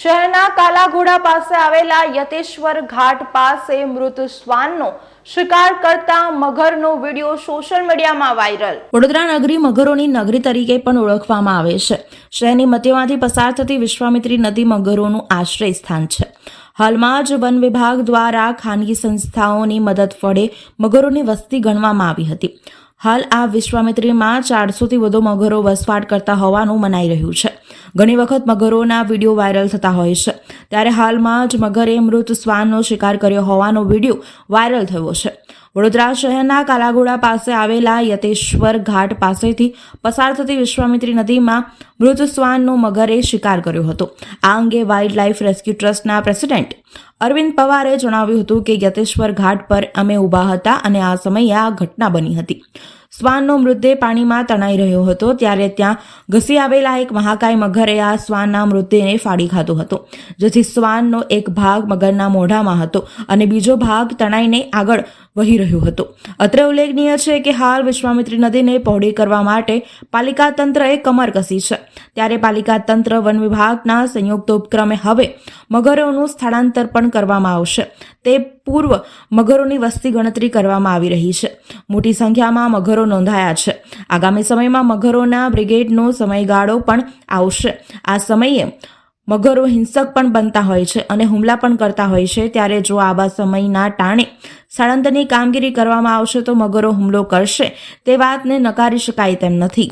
શહેરના કાલાઘોડા પાસે આવેલા યતેશ્વર ઘાટ પાસે મૃત શ્વાનનો શિકાર કરતા મગરનો વીડિયો સોશિયલ મીડિયામાં વાયરલ. વડોદરા નગરી મગરોની નગરી તરીકે પણ ઓળખવામાં આવે છે. શહેરની મધ્યમાંથી પસાર થતી વિશ્વામિત્રી નદી મગરોનું આશ્રય સ્થાન છે. હાલમાં જ વન વિભાગ દ્વારા ખાનગી સંસ્થાઓની મદદ વડે મગરોની વસ્તી ગણવામાં આવી હતી. હાલ આ વિશ્વામિત્રીમાં ચારસોથી વધુ મગરો વસવાટ કરતા હોવાનું મનાઈ રહ્યું છે. ઘણી વખત મગરોના વીડિયો વાયરલ થતા હોય છે. ત્યારે હાલમાં જ મગરે મૃત શ્વાનનો શિકાર કર્યો હોવાનો વીડિયો વાયરલ થયો છે. વડોદરા શહેરના કાલાઘોડા પાસે આવેલા યતેશ્વર ઘાટ પાસેથી પસાર થતી વિશ્વામિત્રી નદીમાં મૃત શ્વાનનો મગરે શિકાર કર્યો હતો. આ અંગે વાઇલ્ડ લાઇફ રેસ્ક્યુ ટ્રસ્ટના પ્રેસિડેન્ટ અરવિંદ પવારે જણાવ્યું હતું કે યતેશ્વર ઘાટ પર અમે ઊભા હતા અને આ સમયે આ ઘટના બની હતી. શ્વાનનો મૃતદેહ પાણીમાં તણાઈ રહ્યો હતો ત્યારે ત્યાં ઘસી આવેલા એક મહાકાય મગરે આ શ્વાનના મૃતદેહને ફાડી ખાધો હતો, જેથી શ્વાનનો એક ભાગ મગરના મોઢામાં હતો અને બીજો ભાગ તણાઈને આગળ વહી રહ્યો હતો. અત્રે ઉલ્લેખનીય છે કે હાલ વિશ્વામિત્રી નદીને પહોળી કરવા માટે પાલિકા તંત્રએ કમર કસી છે. ત્યારે પાલિકા તંત્ર વન વિભાગના સંયુક્ત ઉપક્રમે હવે મગરોનું સ્થળાંતર પણ કરવામાં આવશે. તે પૂર્વ મગરોની વસ્તી ગણતરી કરવામાં આવી રહી છે. મોટી સંખ્યામાં મગરો નોંધાયા છે. આગામી સમયમાં મગરોના બ્રિગેડનો સમયગાળો પણ આવશે. આ સમયે મગરો હિંસક પણ બનતા હોય છે અને હુમલા પણ કરતા હોય છે. ત્યારે જો આવા સમયના ટાણે સાળંદની કામગીરી કરવામાં આવશે તો મગરો હુમલો કરશે તે વાતને નકારી શકાય તેમ નથી.